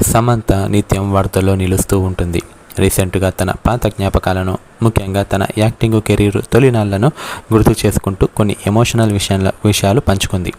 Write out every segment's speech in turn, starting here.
సమంత నిత్యం వార్తల్లో నిలుస్తూ ఉంటుంది. రీసెంట్గా తన పాత జ్ఞాపకాలను ముఖ్యంగా తన యాక్టింగ్ కెరీర్ తొలినాళ్ళను గుర్తు చేసుకుంటూ కొన్ని ఎమోషనల్ విషయాల విషయాలు పంచుకుంది.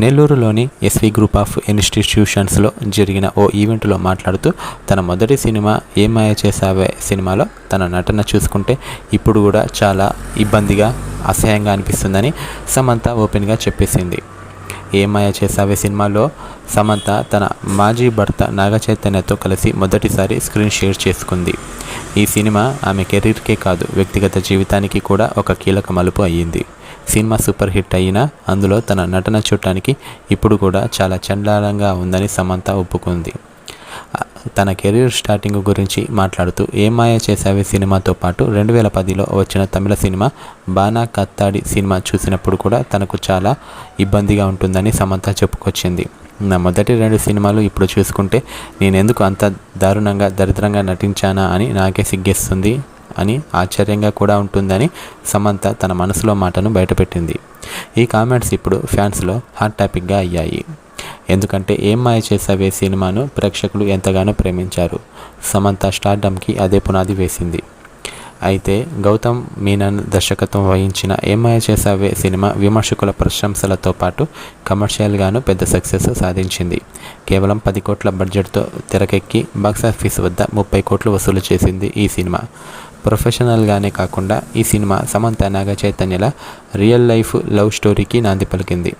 నెల్లూరులోని ఎస్వి గ్రూప్ ఆఫ్ ఇన్స్టిట్యూషన్స్లో జరిగిన ఓ ఈవెంట్లో మాట్లాడుతూ తన మొదటి సినిమా ఏమాయ చేసావే సినిమాలో తన నటన చూసుకుంటే ఇప్పుడు కూడా చాలా ఇబ్బందిగా అసహ్యంగా అనిపిస్తుందని సమంత ఓపెన్గా చెప్పేసింది. ఏమాయ చేసావే సినిమాలో? సమంత తన మాజీ భర్త నాగచైతన్యతో కలిసి మొదటిసారి స్క్రీన్ షేర్ చేసుకుంది. ఈ సినిమా ఆమె కెరీర్కే కాదు వ్యక్తిగత జీవితానికి కూడా ఒక కీలక మలుపు అయ్యింది. సినిమా సూపర్ హిట్ అయినా అందులో తన నటన చూడటానికి ఇప్పుడు కూడా చాలా చండాలంగా ఉందని సమంత ఒప్పుకుంది. తన కెరీర్ స్టార్టింగ్ గురించి మాట్లాడుతూ ఏ మాయ చేసావే సినిమాతో పాటు? రెండు వేల పదిలో వచ్చిన తమిళ సినిమా బానా కత్తాడి సినిమా చూసినప్పుడు కూడా తనకు చాలా ఇబ్బందిగా ఉంటుందని సమంత చెప్పుకొచ్చింది. నా మొదటి రెండు సినిమాలు ఇప్పుడు చూసుకుంటే నేను ఎందుకు అంత దారుణంగా దరిద్రంగా నటించానా అని నాకే సిగ్గేస్తుంది అని ఆశ్చర్యంగా కూడా ఉంటుందని సమంత తన మనసులో మాటను బయటపెట్టింది. ఈ కామెంట్స్ ఇప్పుడు ఫ్యాన్స్లో హాట్ టాపిక్గా అయ్యాయి. ఎందుకంటే ఏం మాయ చేసావే సినిమాను ప్రేక్షకులు ఎంతగానో ప్రేమించారు. సమంత స్టార్డమ్కి అదే పునాది వేసింది. అయితే గౌతమ్ మీనన్ దర్శకత్వం వహించిన ఏమాయ చేసావే సినిమా విమర్శకుల ప్రశంసలతో పాటు కమర్షియల్గాను పెద్ద సక్సెస్ సాధించింది. కేవలం పది కోట్ల బడ్జెట్తో తెరకెక్కి బాక్సాఫీస్ వద్ద ముప్పై కోట్లు వసూలు చేసింది ఈ సినిమా. ప్రొఫెషనల్గానే కాకుండా ఈ సినిమా సమంత నాగ చైతన్యల రియల్ లైఫ్ లవ్ స్టోరీకి నాంది పలికింది.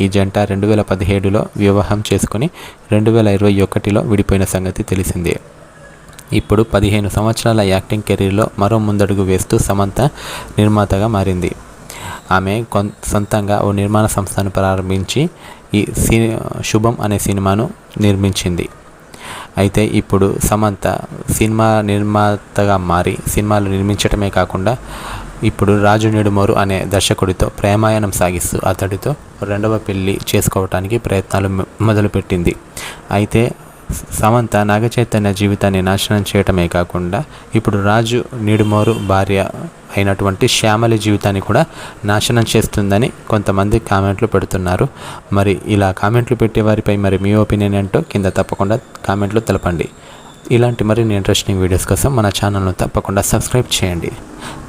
ఈ జంట రెండు వేల పదిహేడులో వివాహం చేసుకుని రెండు వేల ఇరవై ఒకటిలో విడిపోయిన సంగతి తెలిసిందే. ఇప్పుడు పదిహేను సంవత్సరాల యాక్టింగ్ కెరీర్లో మరో ముందడుగు వేస్తూ సమంత నిర్మాతగా మారింది. ఆమె కొన్ సొంతంగా ఓ నిర్మాణ సంస్థను ప్రారంభించి ఈ సి శుభం అనే సినిమాను నిర్మించింది. అయితే ఇప్పుడు సమంత సినిమా నిర్మాతగా మారి సినిమాలు నిర్మించడమే కాకుండా ఇప్పుడు రాజు నిడుమోరు అనే దర్శకుడితో ప్రేమాయణం సాగిస్తూ అతడితో రెండవ పెళ్ళి చేసుకోవటానికి ప్రయత్నాలు మొదలుపెట్టింది. అయితే సమంత నాగచైతన్య జీవితాన్ని నాశనం చేయటమే కాకుండా ఇప్పుడు రాజు నిడుమోరు భార్య అయినటువంటి శ్యామలి జీవితాన్ని కూడా నాశనం చేస్తుందని కొంతమంది కామెంట్లు పెడుతున్నారు. మరి ఇలా కామెంట్లు పెట్టే వారిపై మరి మీ ఒపీనియన్ ఏంటో కింద తప్పకుండా కామెంట్లు తెలపండి. ఇలాంటి మరిన్ని ఇంట్రెస్టింగ్ వీడియోస్ కోసం మన ఛానల్ను తప్పకుండా సబ్స్క్రైబ్ చేయండి.